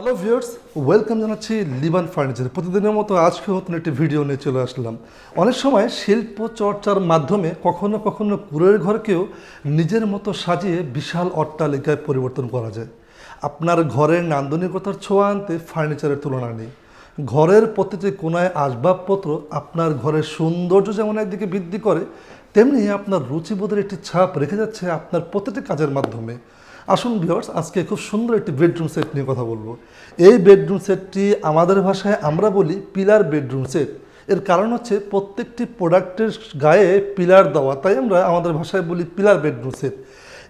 Hello viewers welcome জানাচ্ছি লিবান furniture প্রতিদিনের মতো আজকে নতুন একটি ভিডিও নিয়ে চলে আসলাম। অনেক সময় শিল্প চর্চার মাধ্যমে কখনো কখনো কুড়ের ঘরকেও নিজের মতো সাজিয়ে বিশাল অট্টালিকায় পরিবর্তন করা যায়। আপনার ঘরের নান্দনিকতার ছোঁয়া আনতে ফার্নিচারের তুলনা নেই। ঘরের প্রতিটি কোনায় আসবাবপত্র আপনার ঘরের সৌন্দর্য যেমন একদিকে বৃদ্ধি করে, তেমনি আপনার রুচিবোধের একটি ছাপ রেখে যাচ্ছে আপনার প্রতিটি কাজের মাধ্যমে। আসুন ভিওর্স আজকে খুব সুন্দর একটি বেডরুম সেট নিয়ে কথা বলব। এই বেডরুম সেটটি আমাদের ভাষায় আমরা বলি পিলার বেডরুম সেট এর কারণ হচ্ছে প্রত্যেকটি প্রোডাক্টের গায়ে পিলার দেওয়া, তাই আমরা আমাদের ভাষায় বলি পিলার বেডরুম সেট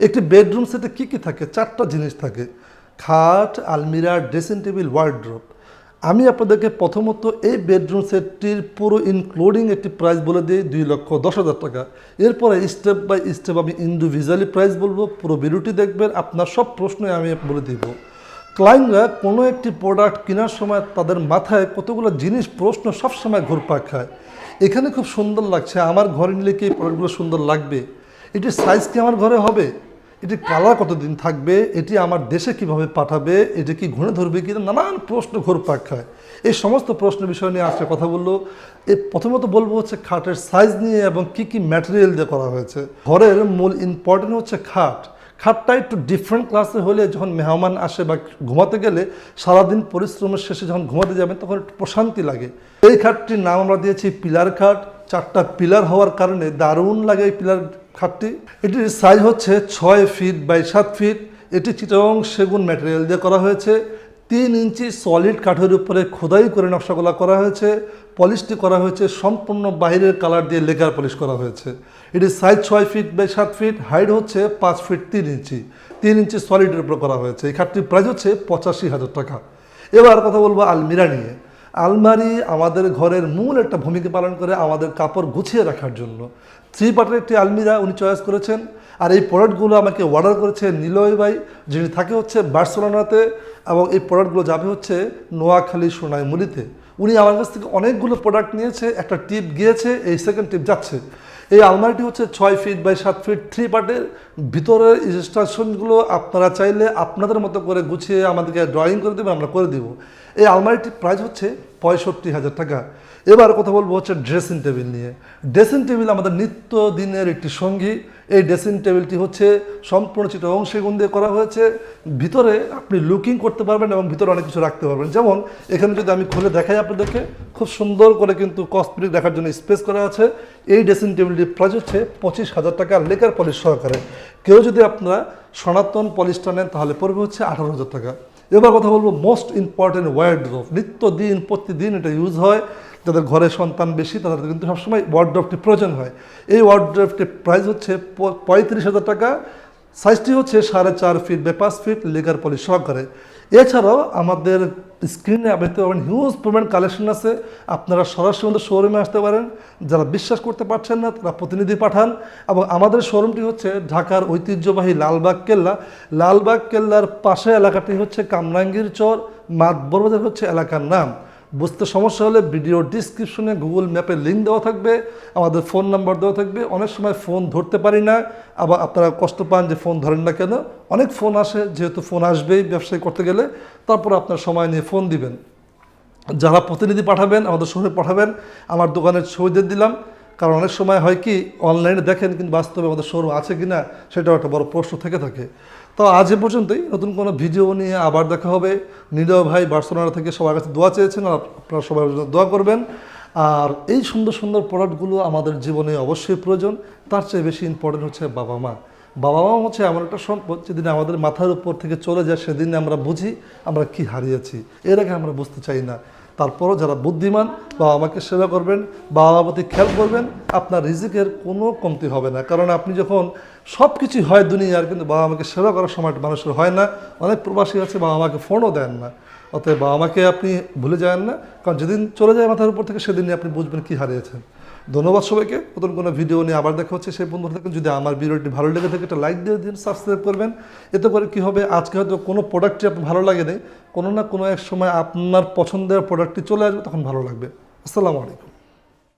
একটি বেডরুম সেটে কী কী থাকে? চারটা জিনিস থাকে। খাট, আলমিরা ড্রেসিং টেবিল ওয়ার্ড্রোপ আমি আপনাদেরকে প্রথমত এই বেডরুম সেটটির পুরো ইনক্লুডিং একটি প্রাইস বলে দিই, দুই লক্ষ দশ হাজার টাকা। এরপরে স্টেপ বাই স্টেপ আমি ইন্ডিভিজুয়ালি প্রাইস বলব, পুরো ভিডিওটি দেখবেন, আপনার সব প্রশ্নই আমি বলে দিব। ক্লায়েন্টরা কোনো একটি প্রোডাক্ট কেনার সময় তাদের মাথায় কতগুলো জিনিস, প্রশ্ন সবসময় ঘুরপাক খায়। এখানে খুব সুন্দর লাগছে, আমার ঘরে নিলে কি প্রোডাক্টগুলো সুন্দর লাগবে? এটির সাইজ কি আমার ঘরে হবে? এটি কালার কতদিন থাকবে? এটি আমার দেশে কীভাবে পাঠাবে? এটি কি ঘুরে ধরবে কি? নানান প্রশ্ন ঘুরপাক খায়। এই সমস্ত প্রশ্ন বিষয় নিয়ে আজকে কথা বলল। এই প্রথমত বলব হচ্ছে খাটের সাইজ নিয়ে এবং কি কি ম্যাটেরিয়াল দিয়ে করা হয়েছে। ঘরের মূল ইম্পর্টেন্ট হচ্ছে খাট। খাটটা একটু ডিফারেন্ট ক্লাসে হলে যখন মেহমান আসে বা ঘুমাতে গেলে সারাদিন পরিশ্রমের শেষে যখন ঘুমাতে যাবেন তখন একটু প্রশান্তি লাগে। এই খাটটির নাম আমরা দিয়েছি পিলার খাট। চারটা পিলার হওয়ার কারণে দারুণ লাগে এই পিলার খাটটি এটির সাইজ হচ্ছে ছয় ফিট বাই সাত ফিট এটি চিটং সেগুন ম্যাটেরিয়াল দিয়ে করা হয়েছে। তিন ইঞ্চি সলিড কাঠের উপরে খোদাই করে নকশাগুলা করা হয়েছে। পলিশটি করা হয়েছে সম্পূর্ণ বাইরের কালার দিয়ে লেকার পলিশ করা হয়েছে। এটির সাইজ ছয় ফিট বাই সাত ফিট হাইট হচ্ছে পাঁচ ফিট তিন ইঞ্চি। তিন ইঞ্চি সলিডের উপর করা হয়েছে। এই খাটটির প্রাইস হচ্ছে পঁচাশি হাজার টাকা। এবার কথা বলব আলমিরা নিয়ে। আলমারি আমাদের ঘরের মূল একটা ভূমিকা পালন করে আমাদের কাপড় গুছিয়ে রাখার জন্য। থ্রি পার্টের একটি আলমিরা উনি চয়েস করেছেন। আর এই প্রোডাক্টগুলো আমাকে অর্ডার করেছে নিলয় ভাই, যিনি থাকে হচ্ছে বার্সেলোনাতে এবং এই প্রোডাক্টগুলো যাবে হচ্ছে নোয়াখালী সোনাইমুলিতে উনি আমার কাছ থেকে অনেকগুলো প্রোডাক্ট নিয়েছে, একটা টিপ গিয়েছে, এই সেকেন্ড টিপ যাচ্ছে। এই আলমারিটি হচ্ছে ছয় ফিট বাই সাত ফিট থ্রি পার্টের ভিতরের ইনস্ট্রাকশনগুলো আপনারা চাইলে আপনাদের মতো করে গুছিয়ে আমাদেরকে ড্রয়িং করে দেবেন, আমরা করে দিব। এই আলমারিটির প্রাইস হচ্ছে পঁয়ষট্টি হাজার টাকা। এবার কথা বলব হচ্ছে ড্রেসিং টেবিল নিয়ে। ড্রেসিং টেবিল আমাদের নিত্য দিনের একটি সঙ্গী। এই ড্রেসিং টেবিলটি হচ্ছে সম্পূর্ণ চিটং সেগুন দিয়ে করা হয়েছে। ভিতরে আপনি লুকিং করতে পারবেন এবং ভিতরে অনেক কিছু রাখতে পারবেন। যেমন, এখানে যদি আমি খুলে দেখাই আপনাদেরকে, খুব সুন্দর করে কিন্তু কসমেটিক রাখার জন্য স্পেস করা আছে। এই ড্রেসিং টেবিলটির প্রাইস হচ্ছে পঁচিশ হাজার টাকা লেকার পলিশ সহকারে। কেউ যদি আপনারা সনাতন পলিশটা নেন, তাহলে পড়বে হচ্ছে আঠারো হাজার টাকা। এবার কথা বলব মোস্ট ইম্পর্টেন্ট নিত্য দিন প্রতিদিন এটা ইউজ হয়। যাদের ঘরে সন্তান বেশি, তাদের কিন্তু সবসময় ওয়ার্ড ওয়ার্ড্রপটি প্রয়োজন হয়। এই ওয়ার্ড ওয়ার্ড্রপটির প্রাইস হচ্ছে পঁয়ত্রিশ হাজার টাকা। সাইজটি হচ্ছে সাড়ে চার ফিট বা পাঁচ ফিট লেগার পলিশ সহকারে। এছাড়াও আমাদের স্ক্রিনে আপনি পাবেন হিউজ পরিমাণ কালেকশন আছে। আপনারা সরাসরি আমাদের শোরুমে আসতে পারেন। যারা বিশ্বাস করতে পারছেন না, তারা প্রতিনিধি পাঠান। এবং আমাদের শোরুমটি হচ্ছে ঢাকার ঐতিহ্যবাহী লালবাগ কেল্লা। লালবাগ কেল্লার পাশে এলাকাটি হচ্ছে কামরাঙ্গীর চর। মাতবরবাজার হচ্ছে এলাকার নাম। বুঝতে সমস্যা হলে ভিডিও ডিসক্রিপশনে গুগল ম্যাপের লিঙ্ক দেওয়া থাকবে, আমাদের ফোন নাম্বার দেওয়া থাকবে। অনেক সময় ফোন ধরতে পারি না, আবার আপনারা কষ্ট পান যে ফোন ধরেন না কেন। অনেক ফোন আসে, যেহেতু ফোন আসবেই ব্যবসায় করতে গেলে, তারপর আপনার সময় নিয়ে ফোন দিবেন। যারা প্রতিনিধি পাঠাবেন, আমাদের শহরে পাঠাবেন, আমার দোকানের ছবিদের দিলাম। কারণ অনেক সময় হয় কি অনলাইনে দেখেন কিন্তু বাস্তবে আমাদের শোরুম আছে কি না সেটাও একটা বড় প্রশ্ন থেকে থাকে। তো আজ পর্যন্তই, নতুন কোনো ভিডিও নিয়ে আবার দেখা হবে। নিরয় ভাই বার্সেলোনা থেকে সবার কাছে দোয়া চেয়েছেন আপনারা সবার জন্য দোয়া করবেন। আর এই সুন্দর সুন্দর প্রোডাক্টগুলো আমাদের জীবনে অবশ্যই প্রয়োজন, তার চেয়ে বেশি ইম্পর্টেন্ট হচ্ছে বাবা মা। বাবা মা হচ্ছে এমন একটা সম্পদ যেদিন আমাদের মাথার উপর থেকে চলে যায়, সেদিন আমরা বুঝি আমরা কি হারিয়েছি। এর আগে আমরা বুঝতে চাই না। তারপরও যারা বুদ্ধিমান, বাবা আমাকে সেবা করবেন বাবা প্রতি খেয়াল করবেন, আপনার রিজিকের কোনো কমতি হবে না। কারণ আপনি যখন সব কিছুই হয় দুনিয়ার, কিন্তু বাবা আমাকে সেবা করার সময়টা মানুষের হয় না, অনেক প্রবাসী আছে, বাবা আমাকে ফোনও দেন না। অতএব বাবা মাকে আপনি ভুলে যান না, কারণ যেদিন চলে যায় মাথার উপর থেকে, সেদিনই আপনি বুঝবেন কী হারিয়েছেন। ধন্যবাদ সবাইকে। নতুন কোনো ভিডিও নিয়ে আবার দেখা হচ্ছে। সেই বন্ধু থাকেন, যদি আমার ভিডিওটি ভালো লেগে থাকে, একটা লাইক দিয়ে দিন সাবস্ক্রাইব করবেন। এতে করে কী হবে, আজকে হয়তো কোনো প্রোডাক্টটি আপনার ভালো লাগে নেই, কোনো না কোনো এক সময় আপনার পছন্দের প্রোডাক্টটি চলে আসবে, তখন ভালো লাগবে। আসসালামু আলাইকুম।